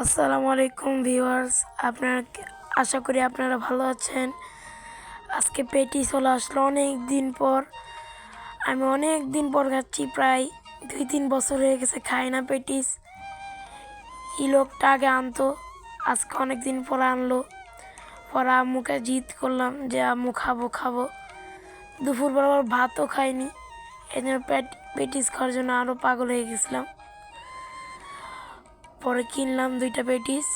আসসালামু আলাইকুম ভিউয়ার্স। আপনারা আশা করি আপনারা ভালো আছেন। আজকে পেটি চলে আসলো অনেক দিন পর। আমি অনেক দিন পর খাচ্ছি, প্রায় দুই তিন বছর হয়ে গেছে খাই না পেটিস। এই লোকটা আগে আনতো, আজকে অনেক দিন পর আনলো। পরে আম্মুকে জিদ করলাম যে, আম্মু, খাব খাব। দুপুরবেলা ভাতও খাইনি। এই জন্য পেট পেটিস খাওয়ার জন্য আরও পাগল হয়ে গেছিলাম। পরে কিনলাম দুইটা পেটিস।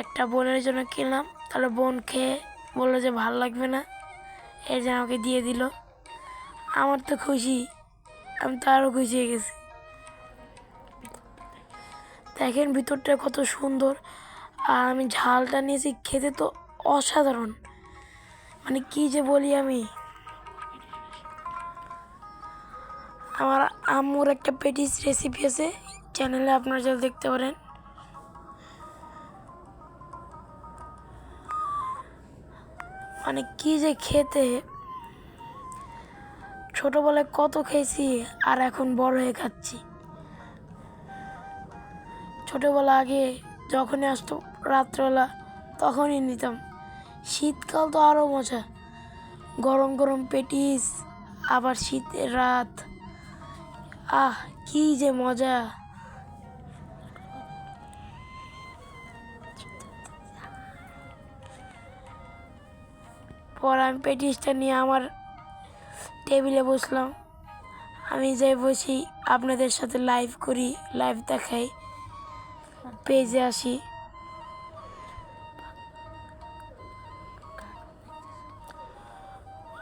একটা বোনের জন্য কিনলাম, তাহলে বোন খেয়ে বলল যে ভালো লাগবে না, এই যে আমাকে দিয়ে দিল। আমার তো খুশি, আমি তো আরও খুশি হয়ে গেছি। দেখেন ভিতরটা কত সুন্দর, আর আমি ঝালটা নিয়েছি খেতে তো অসাধারণ। মানে কি যে বলি আমি। আমার আম্মুর একটা পেটিস রেসিপি আছে চ্যানেলে আপনারা যদি দেখতে পারেন। মানে কি যে খেতে, ছোটোবেলায় কত খেয়েছি আর এখন বড় হয়ে খাচ্ছি। ছোটোবেলা আগে যখনই আসতো রাত্রেবেলা, তখনই নিতাম। শীতকাল তো আরও মজা। গরম গরম পেটিস, আবার শীতের রাত। আহ, কি যে মজা। পর আমি পেটিসটা নিয়ে আমার টেবিলে বসলাম। আমি যাই বসি, আপনাদের সাথে লাইভ করি লাইভ দেখাই। পেজে আসি।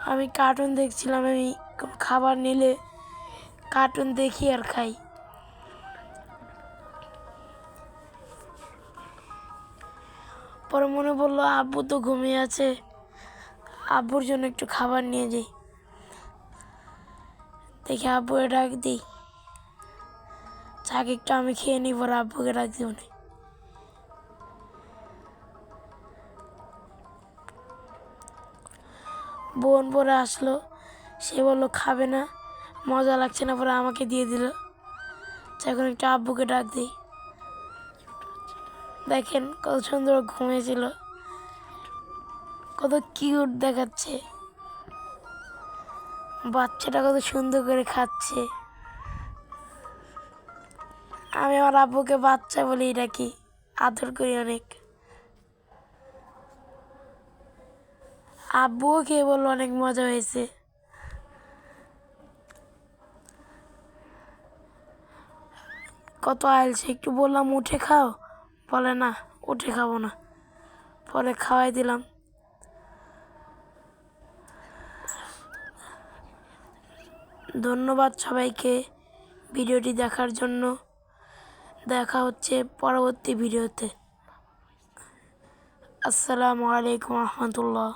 আমি কার্টুন দেখছিলাম, আমি খাবার নিলে কার্টুন দেখি আর খাই। পরে মনে পড়ল, আব্বু তো ঘুমিয়ে আছে। আব্বুর জন্য একটু খাবার নিয়ে যাই। দেখি আব্বুকে ডাক দিই। চাক একটু আমি খেয়ে নিই, পরে আব্বুকে ডাক দিব না বোন পরে আসলো। সে বলল, খাবে না। মজা লাগছে না, পরে আমাকে দিয়ে দিল। এখন একটু আব্বুকে ডাক দিই। দেখেন কত সুন্দর ঘুমিয়েছিল। কত কিউট দেখাচ্ছে। বাচ্চাটা কত সুন্দর করে খাচ্ছে। আমি আমার আব্বুকে বাচ্চা বলি ডাকি, আদর করি অনেক। আব্বুও খেয়ে বলল অনেক মজা হয়েছে। কত আইলছে, একটু বললাম উঠে খাও। বলে না, উঠে খাব না। পরে খাওয়াই দিলাম। ধন্যবাদ সবাইকে ভিডিওটি দেখার জন্য। দেখা হচ্ছে পরবর্তী ভিডিওতে। আসসালামু আলাইকুম রহমতুল্লাহ।